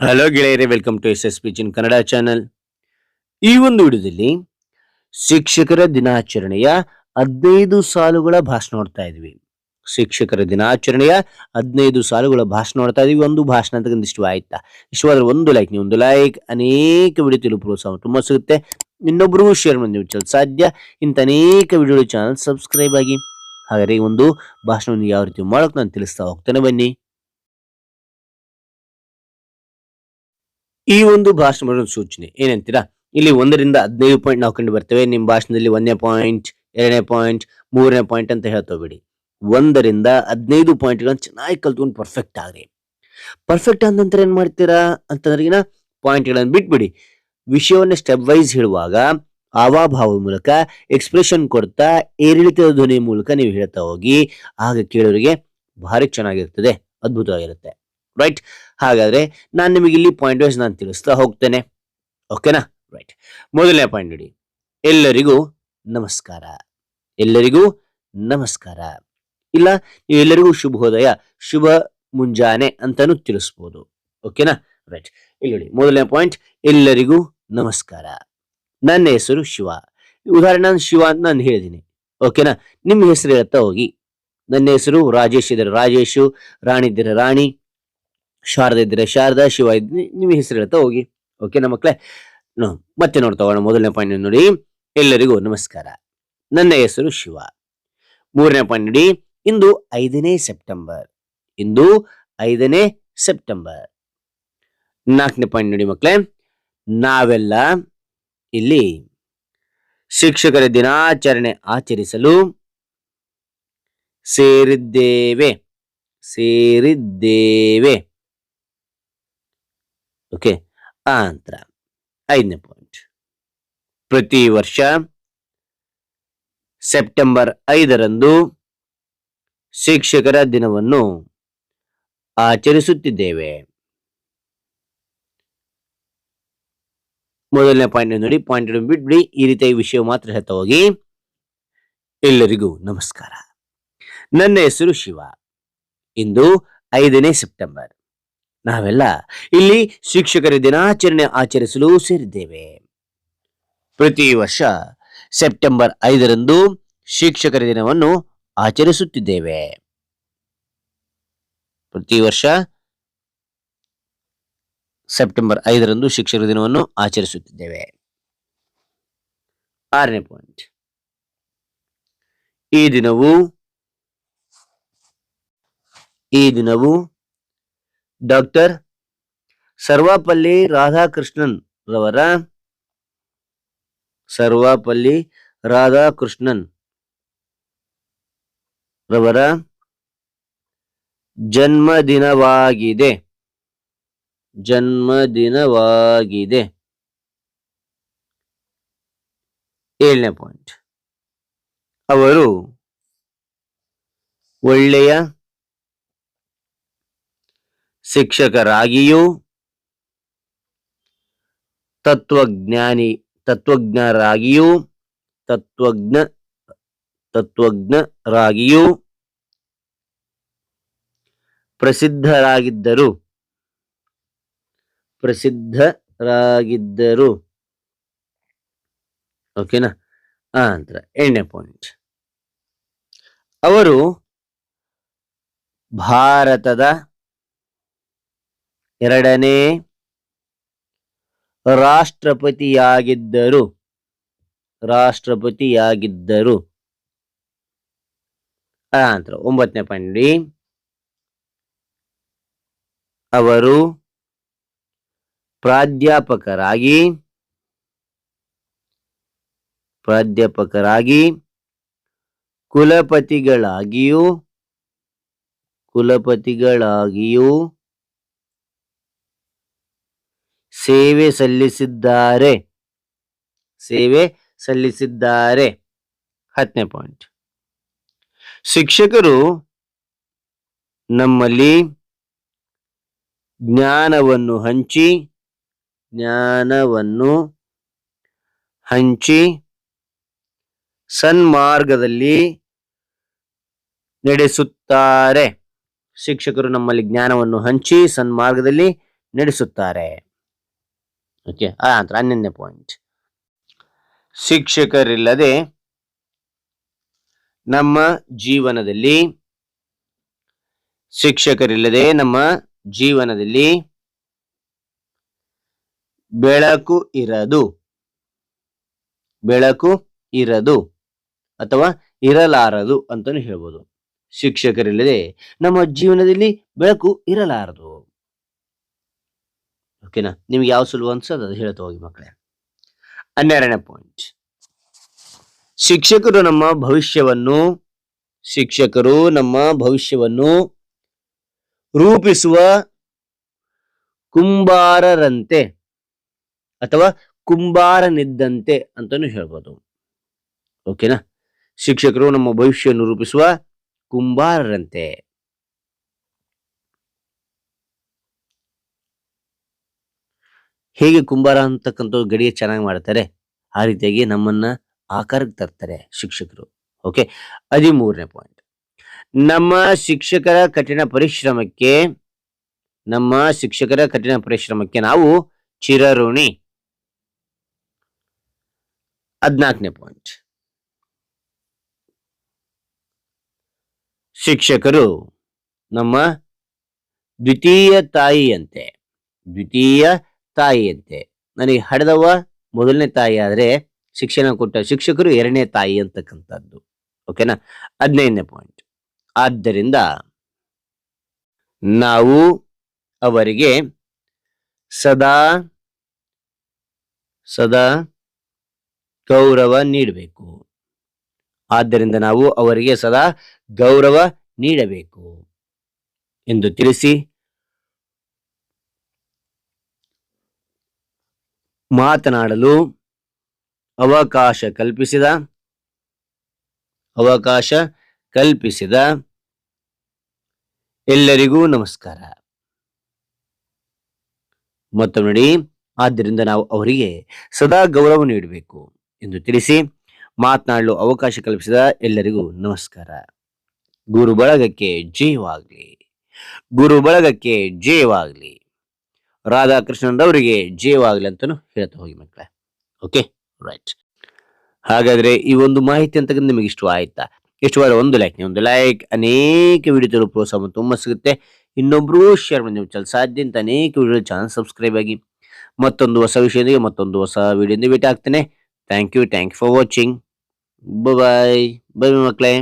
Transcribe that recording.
Hello ಗೆಳೆಯರೇ welcome to S S P Jin Kannada channel ಈ ಒಂದು ವಿಡಿಯೋದಲ್ಲಿ ಶಿಕ್ಷಕರ ದಿನಾಚರಣೆಯ ಹದಿನೈದು ಸಾಲುಗಳ ಭಾಷಣ ನೋಡ್ತಾ ಇದ್ವಿ. ಶಿಕ್ಷಕರ ದಿನಾಚರಣೆಯ ಹದಿನೈದು ಸಾಲುಗಳ ಭಾಷಣ ನೋಡ್ತಾ ಇದೀವಿ. ಒಂದು ಭಾಷಣ ಅಂತ ಇಷ್ಟ ಆಯ್ತಾ ಇಷ್ಟವಾದ್ರೆ ಒಂದು ಲೈಕ್ ನೀವು ಒಂದು ಲೈಕ್ ಅನೇಕ ವಿಡಿಯೋ ತಿಳು ಪ್ರೋತ್ಸಾಹ ತುಂಬ ಸಿಗುತ್ತೆ. ಇನ್ನೊಬ್ಬರಿಗೂ ಶೇರ್ ಮಾಡಿ ನೀವು ಸಾಧ್ಯ. ಇಂಥ ಅನೇಕ ವಿಡಿಯೋ ಚಾನಲ್ ಸಬ್ಸ್ಕ್ರೈಬ್ ಆಗಿ. ಹಾಗಾದ್ರೆ ಒಂದು ಭಾಷಣವನ್ನು ಯಾವ ರೀತಿ ಮಾಡೋಕೆ ನಾನು ತಿಳಿಸ್ತಾ ಹೋಗ್ತೇನೆ ಬನ್ನಿ. ಈ ಒಂದು ಭಾಷಣ ಸೂಚನೆ. ಏನಂತೀರಾ? ಇಲ್ಲಿ ಒಂದರಿಂದ ಹದಿನೈದು ಪಾಯಿಂಟ್ ನಾವು ಕಂಡು ಬರ್ತೇವೆ. ನಿಮ್ಮ ಭಾಷಣದಲ್ಲಿ ಒಂದನೇ ಪಾಯಿಂಟ್ ಎರಡನೇ ಪಾಯಿಂಟ್ ಮೂರನೇ ಪಾಯಿಂಟ್ ಅಂತ ಹೇಳ್ತೋಬೇಡಿ ಒಂದರಿಂದ ಹದಿನೈದು ಪಾಯಿಂಟ್ಗಳನ್ನ ಚೆನ್ನಾಗಿ ಕಲ್ತ್ಕೊಂಡು ಪರ್ಫೆಕ್ಟ್ ಆಗ್ರಿ. ಪರ್ಫೆಕ್ಟ್ ಆದ ನಂತರ ಏನ್ ಮಾಡ್ತೀರಾ ಅಂತಂದ್ರಿಗಿನ ಪಾಯಿಂಟ್ಗಳನ್ನು ಬಿಟ್ಬಿಡಿ. ವಿಷಯವನ್ನ ಸ್ಟೆಪ್ ವೈಸ್ ಹೇಳುವಾಗ ಆವಾಭಾವ ಮೂಲಕ ಎಕ್ಸ್ಪ್ರೆಷನ್ ಕೊಡ್ತಾ, ಏರಿಳಿತದ ಧ್ವನಿ ಮೂಲಕ ನೀವು ಹೇಳ್ತಾ ಹೋಗಿ, ಆಗ ಕೇಳೋರಿಗೆ ಭಾರಿ ಚೆನ್ನಾಗಿರ್ತದೆ, ಅದ್ಭುತವಾಗಿರುತ್ತೆ. ರೈಟ್ ಹಾಗಾದ್ರೆ ನಾನು ನಿಮಗೆ ಇಲ್ಲಿ ಪಾಯಿಂಟ್ ವೈಸ್ ನಾನು ತಿಳಿಸ್ತಾ ಹೋಗ್ತೇನೆ. ಓಕೆನಾ ರೈಟ್ ಮೊದಲನೇ ಪಾಯಿಂಟ್ ನೋಡಿ. ಎಲ್ಲರಿಗೂ ನಮಸ್ಕಾರ. ಎಲ್ಲರಿಗೂ ನಮಸ್ಕಾರ. ಇಲ್ಲ ಎಲ್ಲರಿಗೂ ಶುಭೋದಯ ಶುಭ ಮುಂಜಾನೆ ಅಂತಾನು ತಿಳಿಸ್ಬೋದು. ಓಕೆನಾ ರೈಟ್ ಇಲ್ಲಿ ನೋಡಿ, ಮೊದಲನೇ ಪಾಯಿಂಟ್ ಎಲ್ಲರಿಗೂ ನಮಸ್ಕಾರ. ನನ್ನ ಹೆಸರು ಶಿವ. ಉದಾಹರಣೆ, ನಾನು ಶಿವ ಅಂತ ನಾನು ಹೇಳಿದ್ದೀನಿ ಓಕೆನಾ ನಿಮ್ಮ ಹೆಸರು ಹೇಳ್ತಾ ಹೋಗಿ. ನನ್ನ ಹೆಸರು ರಾಜೇಶ್ ಇದ್ದಾರೆ. ರಾಜೇಶು, ರಾಣಿ ಇದ್ದಾರೆ. ರಾಣಿ ಶಾರದಾ ಇದ್ರೆ ಶಾರದಾ, ಶಿವ ಇದ್ರೆ ನಿಮ್ಮ ಹೆಸರು ಹೇಳ್ತಾ ಹೋಗಿ. ಓಕೆನಾ ಮಕ್ಕಳೇ ನೋ, ಮತ್ತೆ ನೋಡ್ತಾ ಹೋಗೋಣ ಮೊದಲನೇ ಪಾಯಿಂಟ್ ನೋಡಿ. ಎಲ್ಲರಿಗೂ ನಮಸ್ಕಾರ. ನನ್ನ ಹೆಸರು ಶಿವ. ಮೂರನೇ ಪಾಯಿಂಟ್ ನೋಡಿ. ಇಂದು ಐದನೇ ಸೆಪ್ಟೆಂಬರ್ ಇಂದು ಐದನೇ ಸೆಪ್ಟೆಂಬರ್ ನಾಲ್ಕನೇ ಪಾಯಿಂಟ್ ನೋಡಿ ಮಕ್ಕಳೇ ನಾವೆಲ್ಲ ಇಲ್ಲಿ ಶಿಕ್ಷಕರ ದಿನಾಚರಣೆ ಆಚರಿಸಲು ಸೇರಿದ್ದೇವೆ. ಸೇರಿದ್ದೇವೆ. ಓಕೆ ನಂತರ ಐದನೇ ಪಾಯಿಂಟ್ ಪ್ರತಿ ವರ್ಷ ಸೆಪ್ಟೆಂಬರ್ ಐದರಂದು ಶಿಕ್ಷಕರ ದಿನವನ್ನು ಆಚರಿಸುತ್ತಿದ್ದೇವೆ. ಮೊದಲನೇ ಪಾಯಿಂಟ್ ನೋಡಿ ಪಾಯಿಂಟ್ ಬಿಟ್ಬಿಡಿ. ಈ ರೀತಿಯ ವಿಷಯ ಮಾತ್ರ ಹೇಳ್ತಾ ಹೋಗಿ ಎಲ್ಲರಿಗೂ ನಮಸ್ಕಾರ. ನನ್ನ ಹೆಸರು ಶಿವ. ಇಂದು ಐದನೇ ಸೆಪ್ಟೆಂಬರ್ ನಾವೆಲ್ಲ ಇಲ್ಲಿ ಶಿಕ್ಷಕರ ದಿನಾಚರಣೆ ಆಚರಿಸಲು ಸೇರಿದ್ದೇವೆ. ಪ್ರತಿ ವರ್ಷ ಸೆಪ್ಟೆಂಬರ್ ಐದರಂದು ಶಿಕ್ಷಕರ ದಿನವನ್ನು ಆಚರಿಸುತ್ತಿದ್ದೇವೆ. ಪ್ರತಿ ವರ್ಷ ಸೆಪ್ಟೆಂಬರ್ ಐದರಂದು ಶಿಕ್ಷಕರ ದಿನವನ್ನು ಆಚರಿಸುತ್ತಿದ್ದೇವೆ. ಆರನೇ ಪಾಯಿಂಟ್ ಈ ದಿನವು ಈ ದಿನವು ಡಾಕ್ಟರ್ ಸರ್ವಾಪಲ್ಲಿ ರಾಧಾಕೃಷ್ಣನ್ ರವರ ಸರ್ವಾಪಲ್ಲಿ ರಾಧಾಕೃಷ್ಣನ್ ರವರ ಜನ್ಮದಿನವಾಗಿದೆ. ಜನ್ಮದಿನವಾಗಿದೆ. ಏಳನೇ ಪಾಯಿಂಟ್. ಅವರು ಒಳ್ಳೆಯ ಶಿಕ್ಷಕರಾಗಿಯೂ ತತ್ವಜ್ಞಾನಿ ತತ್ವಜ್ಞರಾಗಿಯೂ ತತ್ವಜ್ಞ ತತ್ವಜ್ಞರಾಗಿಯೂ ಪ್ರಸಿದ್ಧರಾಗಿದ್ದರು. ಪ್ರಸಿದ್ಧರಾಗಿದ್ದರು. ಓಕೆನಾ ನಂತರ ಎರಡನೇ ಪಾಯಿಂಟ್ ಅವರು ಭಾರತದ ಎರಡನೇ ರಾಷ್ಟ್ರಪತಿಯಾಗಿದ್ದರು. ರಾಷ್ಟ್ರಪತಿಯಾಗಿದ್ದರು. ಅನಂತರ ನಂತರ ಒಂಬತ್ತನೇ ಪಂಡಿ. ಅವರು ಪ್ರಾಧ್ಯಾಪಕರಾಗಿ ಪ್ರಾಧ್ಯಾಪಕರಾಗಿ ಕುಲಪತಿಗಳಾಗಿಯೂ ಕುಲಪತಿಗಳಾಗಿಯೂ ಸೇವೆ ಸಲ್ಲಿಸಿದ್ದಾರೆ. ಸೇವೆ ಸಲ್ಲಿಸಿದ್ದಾರೆ. ಹತ್ತನೇ ಪಾಯಿಂಟ್ ಶಿಕ್ಷಕರು ನಮ್ಮಲ್ಲಿ ಜ್ಞಾನವನ್ನು ಹಂಚಿ ಜ್ಞಾನವನ್ನು ಹಂಚಿ ಸನ್ಮಾರ್ಗದಲ್ಲಿ ನಡೆಸುತ್ತಾರೆ. ಶಿಕ್ಷಕರು ನಮ್ಮಲ್ಲಿ ಜ್ಞಾನವನ್ನು ಹಂಚಿ ಸನ್ಮಾರ್ಗದಲ್ಲಿ ನಡೆಸುತ್ತಾರೆ. ಓಕೆ ಆ ನಂತರ ಹನ್ನೊಂದನೇ ಪಾಯಿಂಟ್ ಶಿಕ್ಷಕರಿಲ್ಲದೆ ನಮ್ಮ ಜೀವನದಲ್ಲಿ, ಶಿಕ್ಷಕರಿಲ್ಲದೆ ನಮ್ಮ ಜೀವನದಲ್ಲಿ ಬೆಳಕು ಇರದು. ಬೆಳಕು ಇರದು ಅಥವಾ ಇರಲಾರದು ಅಂತಾನು ಹೇಳ್ಬೋದು. ಶಿಕ್ಷಕರಿಲ್ಲದೆ ನಮ್ಮ ಜೀವನದಲ್ಲಿ ಬೆಳಕು ಇರಲಾರದು. ಓಕೆನಾ ನಿಮ್ಗೆ ಯಾವ ಸುಲಭ ಅನ್ಸೋದು ಅದು ಹೇಳ್ತಾ ಹೋಗಿ ಮಕ್ಕಳೇ. ಹನ್ನೆರಡನೇ ಪಾಯಿಂಟ್ ಶಿಕ್ಷಕರು ನಮ್ಮ ಭವಿಷ್ಯವನ್ನು, ಶಿಕ್ಷಕರು ನಮ್ಮ ಭವಿಷ್ಯವನ್ನು ರೂಪಿಸುವ ಕುಂಬಾರರಂತೆ ಅಥವಾ ಕುಂಬಾರನಿದ್ದಂತೆ ಅಂತಾನು ಹೇಳ್ಬೋದು. ಓಕೆನಾ ಶಿಕ್ಷಕರು ನಮ್ಮ ಭವಿಷ್ಯವನ್ನು ರೂಪಿಸುವ ಕುಂಬಾರರಂತೆ. ಹೇಗೆ ಕುಂಬಾರ ಅಂತಕ್ಕಂಥ ಗಡಿಗೆ ಚೆನ್ನಾಗಿ ಮಾಡ್ತಾರೆ, ಆ ರೀತಿಯಾಗಿ ನಮ್ಮನ್ನ ಆಕಾರಕ್ಕೆ ತರ್ತಾರೆ ಶಿಕ್ಷಕರು. ಓಕೆ ಹದಿಮೂರನೇ ಪಾಯಿಂಟ್ ನಮ್ಮ ಶಿಕ್ಷಕರ ಕಠಿಣ ಪರಿಶ್ರಮಕ್ಕೆ, ನಮ್ಮ ಶಿಕ್ಷಕರ ಕಠಿಣ ಪರಿಶ್ರಮಕ್ಕೆ ನಾವು ಚಿರಋಣಿ. ಹದ್ನಾಲ್ಕನೇ ಪಾಯಿಂಟ್ ಶಿಕ್ಷಕರು ನಮ್ಮ ದ್ವಿತೀಯ ತಾಯಿಯಂತೆ, ದ್ವಿತೀಯ ತಾಯಿಯಂತೆ. ನನಗೆ ಹಡೆದವ ಮೊದಲನೇ ತಾಯಿ ಆದ್ರೆ ಶಿಕ್ಷಣ ಕೊಟ್ಟ ಶಿಕ್ಷಕರು ಎರಡನೇ ತಾಯಿ ಅಂತಕ್ಕಂಥದ್ದು. ಓಕೆನಾ ಹದಿನೈದನೇ ಪಾಯಿಂಟ್ ಆದ್ದರಿಂದ ನಾವು ಅವರಿಗೆ ಸದಾ ಸದಾ ಗೌರವ ನೀಡಬೇಕು. ಆದ್ದರಿಂದ ನಾವು ಅವರಿಗೆ ಸದಾ ಗೌರವ ನೀಡಬೇಕು ಎಂದು ತಿಳಿಸಿ ಮಾತನಾಡಲು ಅವಕಾಶ ಕಲ್ಪಿಸಿದ ಅವಕಾಶ ಕಲ್ಪಿಸಿದ ಎಲ್ಲರಿಗೂ ನಮಸ್ಕಾರ. ಮತ್ತು ನೋಡಿ, ಆದ್ದರಿಂದ ನಾವು ಅವರಿಗೆ ಸದಾ ಗೌರವ ನೀಡಬೇಕು ಎಂದು ತಿಳಿಸಿ ಮಾತನಾಡಲು ಅವಕಾಶ ಕಲ್ಪಿಸಿದ ಎಲ್ಲರಿಗೂ ನಮಸ್ಕಾರ. ಗುರು ಬಳಗಕ್ಕೆ ಜಯವಾಗಲಿ. ಗುರು ಬಳಗಕ್ಕೆ ಜಯವಾಗ್ಲಿ. ರಾಧಾಕೃಷ್ಣನ್ರವರಿಗೆ ಜೀವವಾಗಲಿ ಅಂತಲೂ ಹೇಳ್ತಾ ಹೋಗಿ ಮಕ್ಕಳೇ. ಓಕೆ ರೈಟ್ ಹಾಗಾದ್ರೆ ಈ ಒಂದು ಮಾಹಿತಿ ಅಂತಕ್ಕಂಥ ನಿಮಗೆ ಇಷ್ಟ ಆಯ್ತಾ? ಇಷ್ಟವಾದ ಒಂದು ಲೈಕ್ ಒಂದು ಲೈಕ್ ಅನೇಕ ವಿಡಿಯೋ ತರೋ ಪ್ರೋತ್ಸಾಹ ತುಂಬ ಸಿಗುತ್ತೆ. ಇನ್ನೊಬ್ರು ಶೇರ್ ಮಾಡಿ ನೀವು ಚಲ್ ಸಾಧ್ಯ ಅಂತ ಅನೇಕ ವಿಡಿಯೋ ಚಾನಲ್ ಸಬ್ಸ್ಕ್ರೈಬ್ ಆಗಿ ಮತ್ತೊಂದು ಹೊಸ ವಿಷಯದೊಂದಿಗೆ ಮತ್ತೊಂದು ಹೊಸ ವಿಡಿಯೋದಿಂದ ಭೇಟಿ ಆಗ್ತೇನೆ. Thank you thank you for watching bye bye ಮಕ್ಕಳೇ.